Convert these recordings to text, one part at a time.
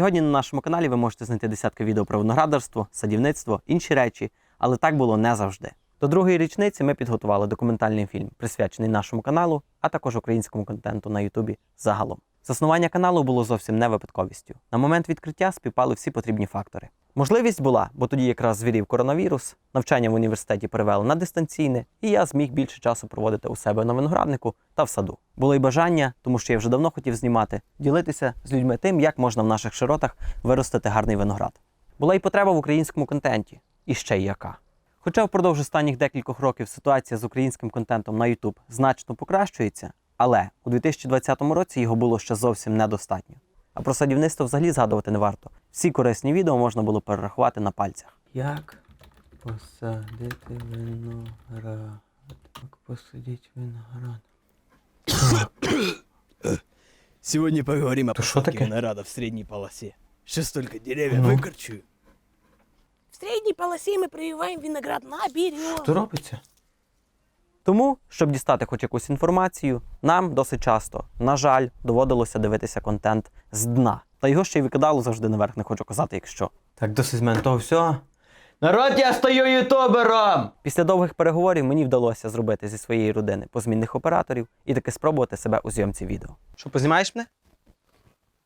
Сьогодні на нашому каналі ви можете знайти десятки відео про виноградарство, садівництво, інші речі, але так було не завжди. До другої річниці ми підготували документальний фільм, присвячений нашому каналу, а також українському контенту на Ютубі загалом. Заснування каналу було зовсім не випадковістю. На момент відкриття співпали всі потрібні фактори. Можливість була, бо тоді якраз звірів коронавірус, навчання в університеті перевели на дистанційне, і я зміг більше часу проводити у себе на винограднику та в саду. Було й бажання, тому що я вже давно хотів знімати, ділитися з людьми тим, як можна в наших широтах виростити гарний виноград. Була й потреба в українському контенті, і ще й яка. Хоча впродовж останніх декількох років ситуація з українським контентом на YouTube значно покращується, але у 2020 році його було ще зовсім недостатньо. А про садівництво взагалі згадувати не варто. Всі корисні відео можна було перерахувати на пальцях. Як посадити виноград? Як посадити виноград? Сегодня поговорим о посадке таке? винограда в средней полосе. Сейчас только деревья Ну. выкорчую. В средней полосе мы прививаем виноград на берег. Що робиться? Тому, щоб дістати хоч якусь інформацію, нам досить часто, на жаль, доводилося дивитися контент з дна. Та його ще й викидало завжди наверх, не хочу казати, якщо. Так, досить з мене того всього. Народ, я стою ютубером! Після довгих переговорів мені вдалося зробити зі своєї родини позмінних операторів і таки спробувати себе у зйомці відео. Що, познімаєш мене?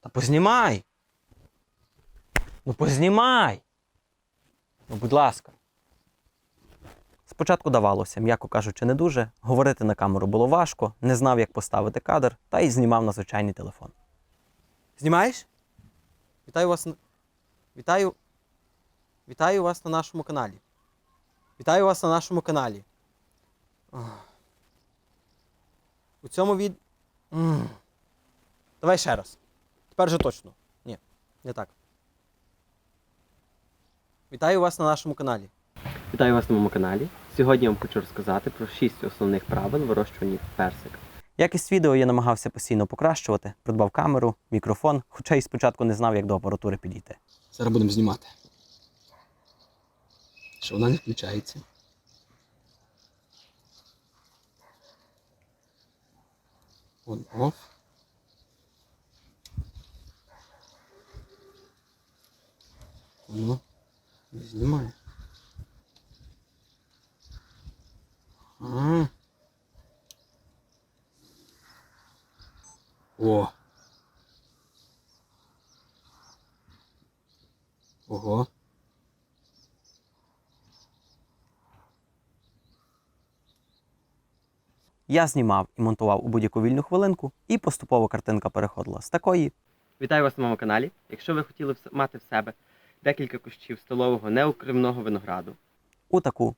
Та познімай! Ну познімай! Ну, будь ласка. Спочатку давалося, м'яко кажучи, не дуже. Говорити на камеру було важко, не знав, як поставити кадр, та й знімав на звичайний телефон. Знімаєш? Вітаю вас. Вітаю. Вітаю вас на нашому каналі. Вітаю вас на нашому каналі. У цьому від. Давай ще раз. Тепер же точно. Ні, не так. Вітаю вас на нашому каналі. Вітаю вас на моєму каналі. Сьогодні я вам хочу розказати про 6 основних правил вирощування персика. Якість відео я намагався постійно покращувати, придбав камеру, мікрофон, хоча й спочатку не знав, як до апаратури підійти. Зараз будемо знімати. Що вона не включається. On off. Воно не знімає. О. Ого. Я знімав і монтував у будь-яку вільну хвилинку, і поступово картинка переходила з такої. Вітаю вас на моєму каналі. Якщо ви хотіли мати в себе декілька кущів столового неукривного винограду. У таку.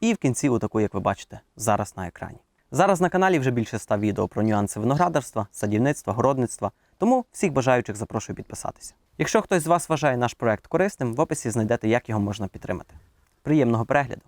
І в кінці отаку, як ви бачите, зараз на екрані. Зараз на каналі вже більше ста відео про нюанси виноградарства, садівництва, городництва, тому всіх бажаючих запрошую підписатися. Якщо хтось з вас вважає наш проект корисним, в описі знайдете, як його можна підтримати. Приємного перегляду!